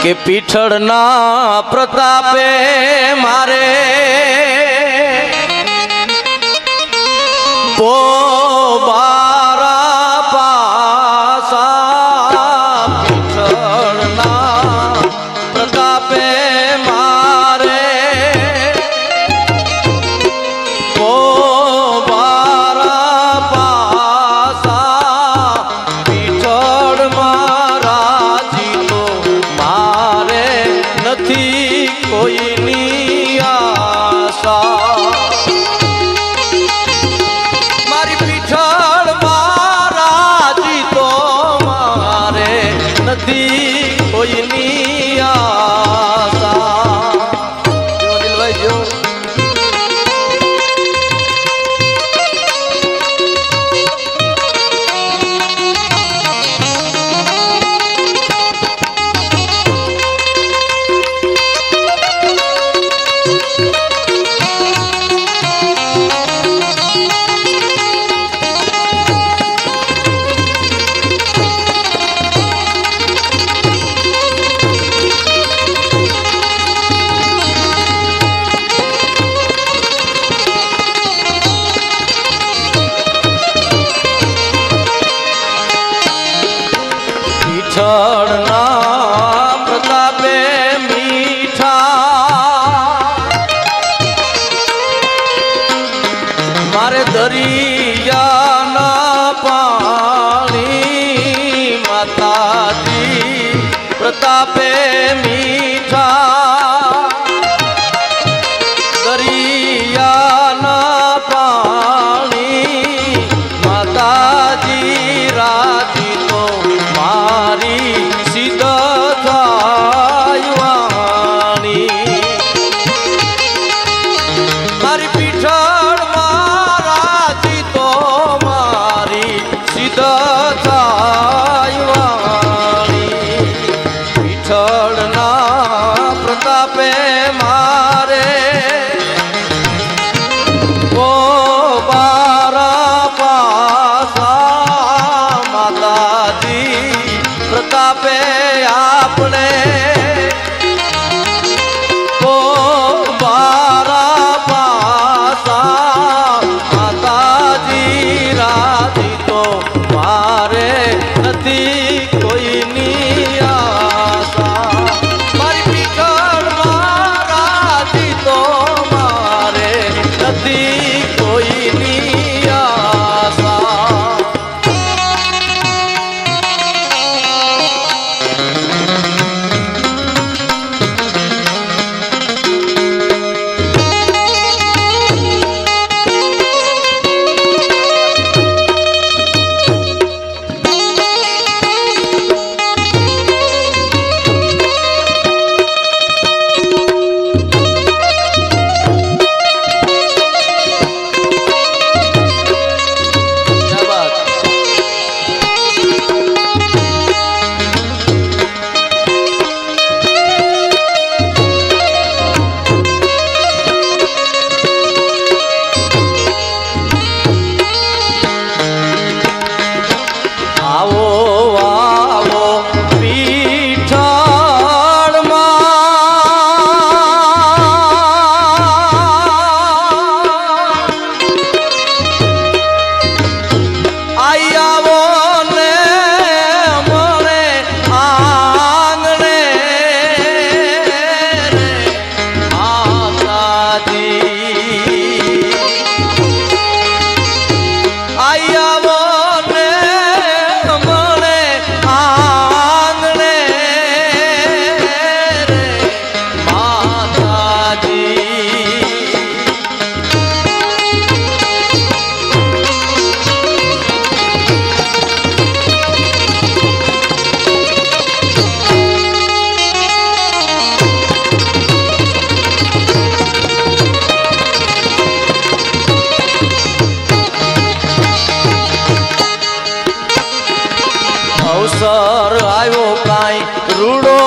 કે પીઠળના પ્રતાપે મારે પોબારા મારે llegó ઘર આવ્યો કાંઈ રૂડો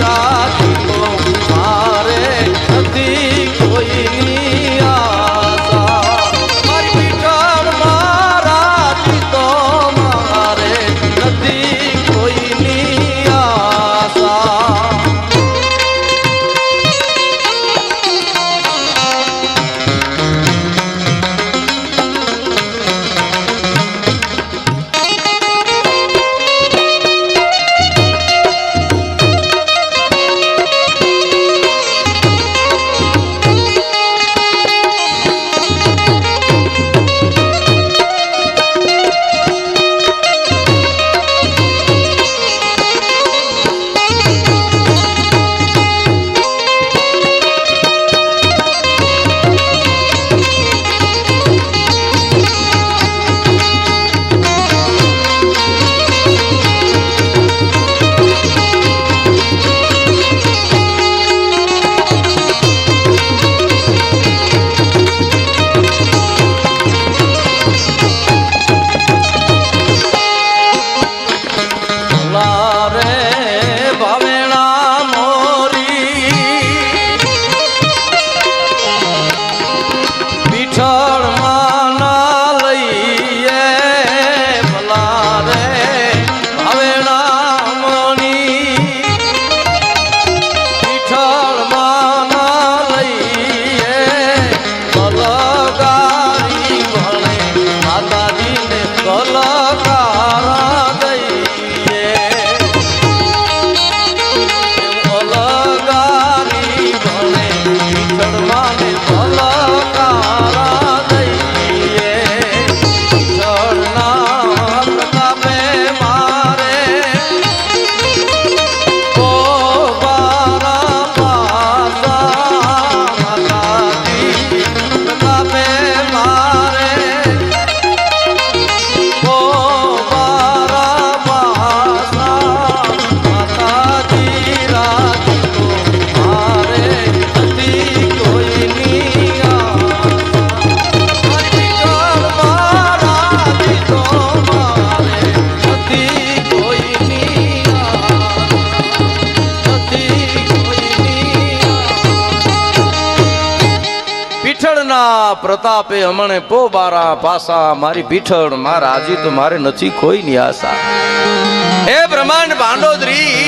રાત પ્રતાપે હમણે પો બારા પાસા, મારી પીઠળ, મારા આજી તો મારે નથી કોઈની આશા હે બ્રહ્માંડ ભાંડોદરી